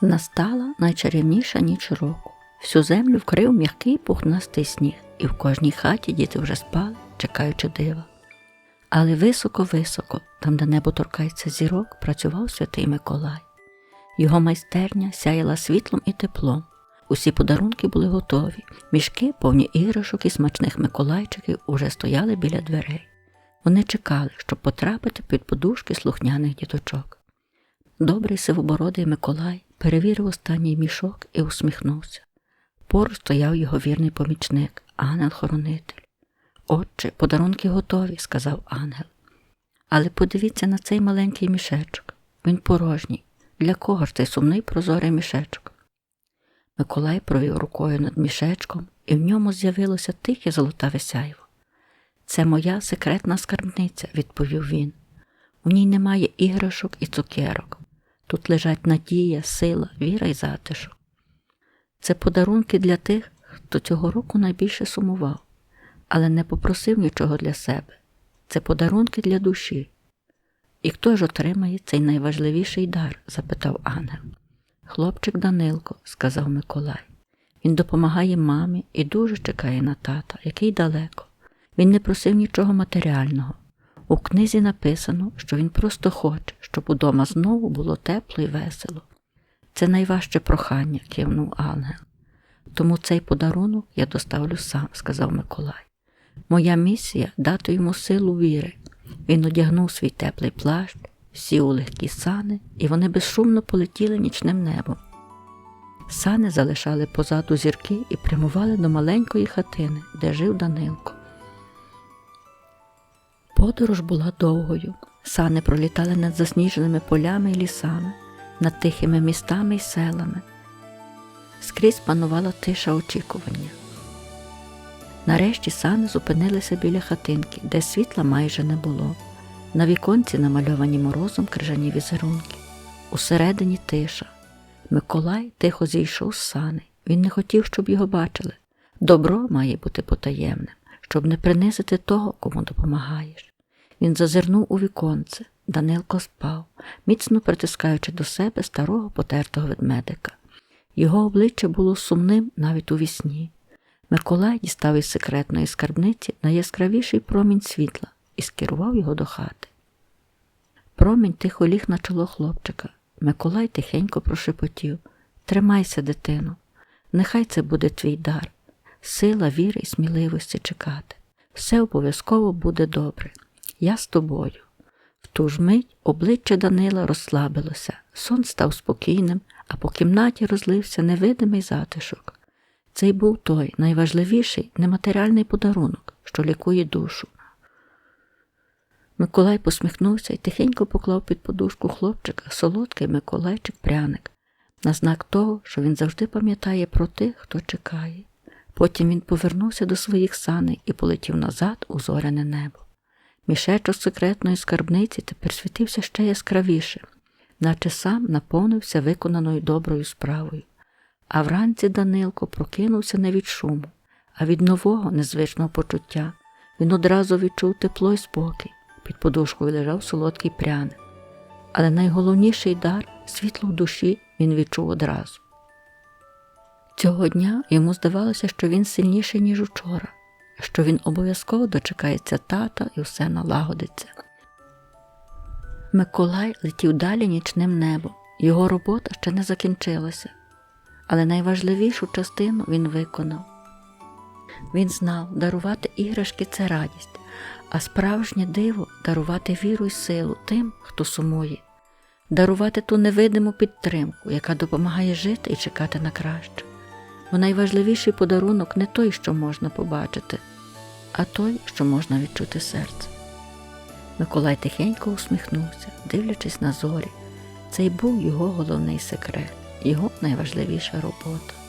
Настала найчарівніша ніч року. Всю землю вкрив м'який пухнастий сніг, і в кожній хаті діти вже спали, чекаючи дива. Але високо-високо, там, де небо торкається зірок, працював святий Миколай. Його майстерня сяяла світлом і теплом. Усі подарунки були готові. Мішки, повні іграшок і смачних миколайчиків, уже стояли біля дверей. Вони чекали, щоб потрапити під подушки слухняних діточок. Добрий сивобородий Миколай перевірив останній мішок і усміхнувся. Поруч стояв його вірний помічник, ангел-хоронитель. Отче, подарунки готові, сказав ангел. Але подивіться на цей маленький мішечок. Він порожній. Для кого ж цей сумний прозорий мішечок? Миколай провів рукою над мішечком, і в ньому з'явилося тихе золотаве сяйво. Це моя секретна скарбниця, відповів він. У ній немає іграшок і цукерок. Тут лежать надія, сила, віра і затишок. Це подарунки для тих, хто цього року найбільше сумував, але не попросив нічого для себе. Це подарунки для душі. І хто ж отримає цей найважливіший дар? запитав ангел. Хлопчик Данилко, сказав Миколай. Він допомагає мамі і дуже чекає на тата, який далеко. Він не просив нічого матеріального. У книзі написано, що він просто хоче, щоб удома знову було тепло і весело. Це найважче прохання, кивнув ангел. Тому цей подарунок я доставлю сам, сказав Миколай. Моя місія дати йому силу віри. Він одягнув свій теплий плащ, сів у легкі сани, і вони безшумно полетіли нічним небом. Сани залишали позаду зірки і прямували до маленької хатини, де жив Данилко. Подорож була довгою. Сани пролітали над засніженими полями і лісами, над тихими містами й селами. Скрізь панувала тиша очікування. Нарешті сани зупинилися біля хатинки, де світла майже не було. На віконці намальовані морозом крижані візерунки. Усередині тиша. Миколай тихо зійшов з сани. Він не хотів, щоб його бачили. Добро має бути потаємним, щоб не принизити того, кому допомагаєш. Він зазирнув у віконце. Данилко спав, міцно притискаючи до себе старого потертого ведмедика. Його обличчя було сумним навіть у вісні. Миколай дістав із секретної скарбниці найяскравіший промінь світла і скерував його до хати. Промінь тихо ліг на чоло хлопчика. Миколай тихенько прошепотів Тримайся, дитино, нехай це буде твій дар, сила віри і сміливості чекати. Все обов'язково буде добре. Я з тобою. В ту ж мить обличчя Данила розслабилося, сон став спокійним, а по кімнаті розлився невидимий затишок. Цей був той найважливіший нематеріальний подарунок, що лікує душу. Миколай посміхнувся і тихенько поклав під подушку хлопчика солодкий Миколайчик пряник, на знак того, що він завжди пам'ятає про тих, хто чекає. Потім він повернувся до своїх саней і полетів назад у зоряне небо. Мішечок секретної скарбниці тепер світився ще яскравіше, наче сам наповнився виконаною доброю справою. А вранці Данилко прокинувся не від шуму, а від нового незвичного почуття. Він одразу відчув тепло й спокій. Під подушкою лежав солодкий пряник. Але найголовніший дар світло в душі він відчув одразу. Цього дня йому здавалося, що він сильніший, ніж учора, що він обов'язково дочекається тата і все налагодиться. Миколай летів далі нічним небом, його робота ще не закінчилася, але найважливішу частину він виконав. Він знав, дарувати іграшки це радість, а справжнє диво дарувати віру й силу тим, хто сумує, дарувати ту невидиму підтримку, яка допомагає жити і чекати на краще. Бо найважливіший подарунок не той, що можна побачити, а той, що можна відчути серце. Миколай тихенько усміхнувся, дивлячись на зорі. Це й був його головний секрет, його найважливіша робота.